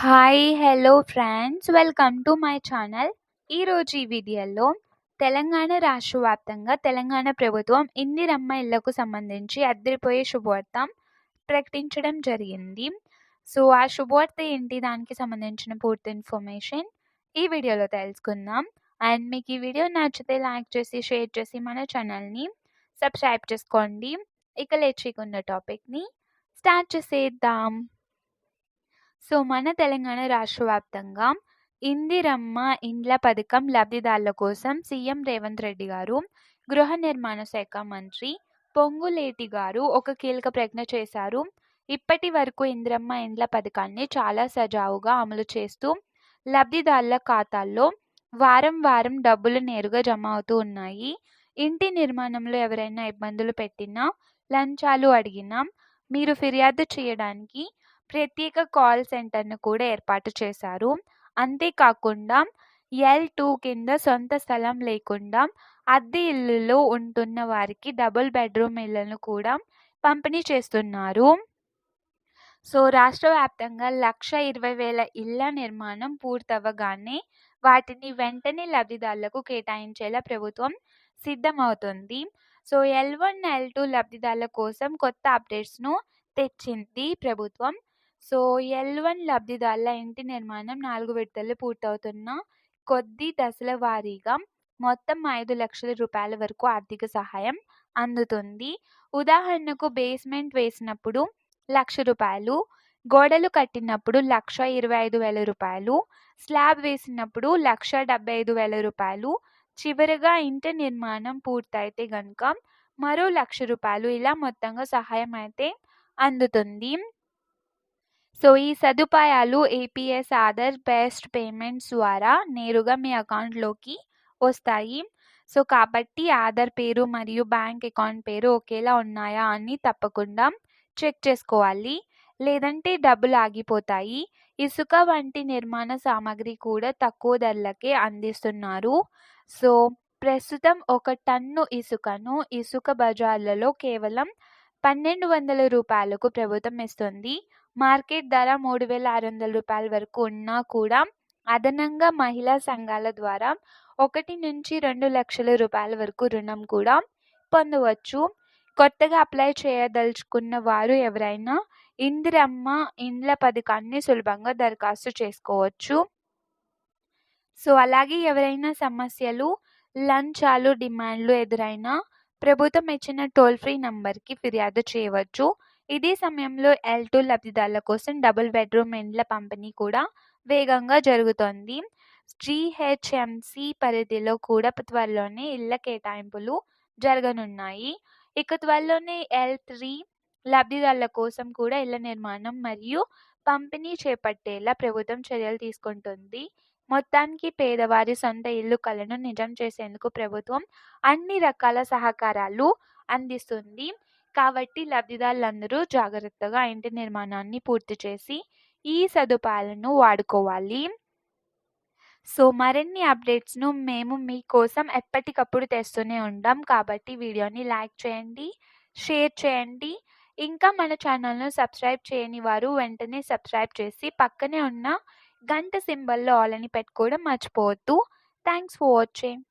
Hi hello friends welcome to my channel ఈరోజు ఈ వీడియోలో తెలంగాణ రాష్ట్ర వ్యాప్తంగా తెలంగాణ ప్రభుత్వం ఇందిరమ్మ ఇళ్ళకు సంబంధించి అద్దరిపోయే శుభవార్త ప్రకటించడం జరిగింది. సో ఆ శుభవార్త ఏంటి? దానికి సంబంధించిన పూర్తి ఇన్ఫర్మేషన్ ఈ వీడియోలో తెలుసుకుందాం. అండ్ మీకు ఈ వీడియో నచ్చితే లైక్ చేసి షేర్ చేసి మన ఛానల్ని సబ్స్క్రైబ్ చేసుకోండి. ఇక లేచికున్న టాపిక్ని స్టార్ట్ చేసేద్దాం. సో మన తెలంగాణ రాష్ట్ర వ్యాప్తంగా ఇందిరమ్మ ఇండ్ల పథకం లబ్ధిదారుల కోసం సీఎం రేవంత్ రెడ్డి గారు గృహ నిర్మాణ శాఖ మంత్రి పొంగులేటి గారు ఒక కీలక ప్రజ్ఞ చేశారు. ఇప్పటి వరకు ఇందిరమ్మ ఇండ్ల పథకాన్ని చాలా సజావుగా అమలు చేస్తూ లబ్ధిదారుల ఖాతాల్లో వారం వారం డబ్బులు నేరుగా జమ అవుతూ ఉన్నాయి. ఇంటి నిర్మాణంలో ఎవరైనా ఇబ్బందులు పెట్టినా లంచాలు అడిగినా మీరు ఫిర్యాదు చేయడానికి ప్రత్యేక కాల్ సెంటర్ను కూడా ఏర్పాటు చేశారు. అంతేకాకుండా ఎల్ టూ కింద సొంత స్థలం లేకుండా అద్దె ఇల్లులో ఉంటున్న వారికి డబుల్ బెడ్రూమ్ ఇళ్ళను కూడా పంపిణీ చేస్తున్నారు. సో రాష్ట్ర వ్యాప్తంగా లక్ష ఇరవై వేల ఇళ్ళ నిర్మాణం పూర్తవగానే వాటిని వెంటనే లబ్ధిదారులకు కేటాయించేలా ప్రభుత్వం సిద్ధమవుతుంది. So L one L two లబ్ధిదారుల కోసం కొత్త అప్డేట్స్ను తెచ్చింది ప్రభుత్వం. సో ఎల్ వన్ లబ్ధిదారుల ఇంటి నిర్మాణం నాలుగు విడతలు పూర్తవుతున్న కొద్ది దశల వారీగా మొత్తం ఐదు లక్షల రూపాయల వరకు ఆర్థిక సహాయం అందుతుంది. ఉదాహరణకు బేస్మెంట్ వేసినప్పుడు లక్ష రూపాయలు గోడలు కట్టినప్పుడు లక్ష ఇరవై ఐదు వేల రూపాయలు స్లాబ్ వేసినప్పుడు లక్ష డెబ్బై ఐదు వేల రూపాయలు చివరిగా ఇంటి నిర్మాణం పూర్తయితే కనుక మరో లక్ష రూపాయలు ఇలా మొత్తంగా సహాయం అయితే అందుతుంది. సో ఈ సదుపాయాలు ఏపీఎస్ ఆధార్ బెస్ట్ పేమెంట్స్ ద్వారా నేరుగా మీ అకౌంట్లోకి వస్తాయి. సో కాబట్టి ఆధార్ పేరు మరియు బ్యాంక్ అకౌంట్ పేరు ఒకేలా ఉన్నాయా అని తప్పకుండా చెక్ చేసుకోవాలి. లేదంటే డబ్బులు ఆగిపోతాయి. ఇసుక వంటి నిర్మాణ సామాగ్రి కూడా తక్కువ ధరలకే అందిస్తున్నారు. సో ప్రస్తుతం ఒక టన్ను ఇసుకను ఇసుక బజార్లలో కేవలం పన్నెండు వందల రూపాయలకు ప్రభుత్వం ఇస్తుంది. మార్కెట్ ధర మూడు వేల ఆరు వందల రూపాయల వరకు ఉన్నా కూడా అదనంగా మహిళా సంఘాల ద్వారా ఒకటి నుంచి రెండు లక్షల రూపాయల వరకు రుణం కూడా పొందవచ్చు. కొత్తగా అప్లై చేయదలుచుకున్న వారు ఎవరైనా ఇందిరమ్మ ఇండ్ల పథకాన్ని సులభంగా దరఖాస్తు చేసుకోవచ్చు. సో అలాగే ఎవరైనా సమస్యలు లంచాలు డిమాండ్లు ఎదురైనా ప్రభుత్వం ఇచ్చిన టోల్ ఫ్రీ నంబర్కి ఫిర్యాదు చేయవచ్చు. ఇదే సమయంలో ఎల్ టూ లబ్ధిదారుల కోసం డబుల్ బెడ్రూమ్ ఇండ్ల పంపిణీ కూడా వేగంగా జరుగుతోంది. జీహెచ్ఎంసి పరిధిలో కూడా త్వరలోనే ఇళ్ళ కేటాయింపులు జరగనున్నాయి. ఇక త్వరలోనే ఎల్ త్రీ లబ్ధిదారుల కోసం కూడా ఇళ్ళ నిర్మాణం మరియు పంపిణీ చేపట్టేలా ప్రభుత్వం చర్యలు తీసుకుంటుంది. మొత్తానికి పేదవారి సొంత ఇల్లు కలను నిజం చేసేందుకు ప్రభుత్వం అన్ని రకాల సహకారాలు అందిస్తుంది. కాబట్టి లబ్ధిదారులందరూ జాగ్రత్తగా ఇంటి నిర్మాణాన్ని పూర్తి చేసి ఈ సదుపాయాలను వాడుకోవాలి. సో మరిన్ని అప్డేట్స్ను మేము మీకోసం ఎప్పటికప్పుడు తెస్తూనే ఉంటాం కాబట్టి వీడియోని లైక్ చేయండి షేర్ చేయండి. ఇంకా మన ఛానల్ను సబ్స్క్రైబ్ చేయని వారు వెంటనే సబ్స్క్రైబ్ చేసి పక్కనే ఉన్న గంట సింబల్లో ఆల్ అని పెట్టుకోవడం మర్చిపోవద్దు. Thanks for watching.